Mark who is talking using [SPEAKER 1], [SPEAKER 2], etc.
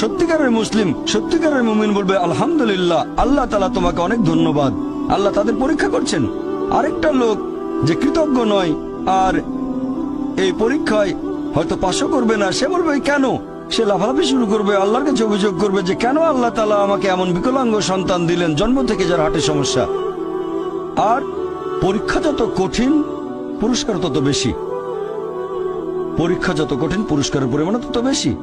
[SPEAKER 1] সত্যিকারের মুসলিম, সত্যিকারের মুমিন বলবে, আলহামদুলিল্লাহ, আল্লাহ তালা তোমাকে অনেক ধন্যবাদ। আল্লাহ তাদের পরীক্ষা করছেন। আরেকটা লোক যে কৃতজ্ঞ নয়, আর এই পরীক্ষায় হয়তো পাশও করবে না, সে বলবে কেন? সে লাফালাফি শুরু করবে, আল্লাহর কাছে অভিযোগ করবে যে, কেন আল্লাহ তালা আমাকে এমন বিকলাঙ্গ সন্তান দিলেন, জন্ম থেকে যার হার্টে সমস্যা? আর পরীক্ষা যত কঠিন, পুরস্কার তত বেশি। পরীক্ষা যত কঠিন, পুরস্কারের পরিমাণ তত বেশি।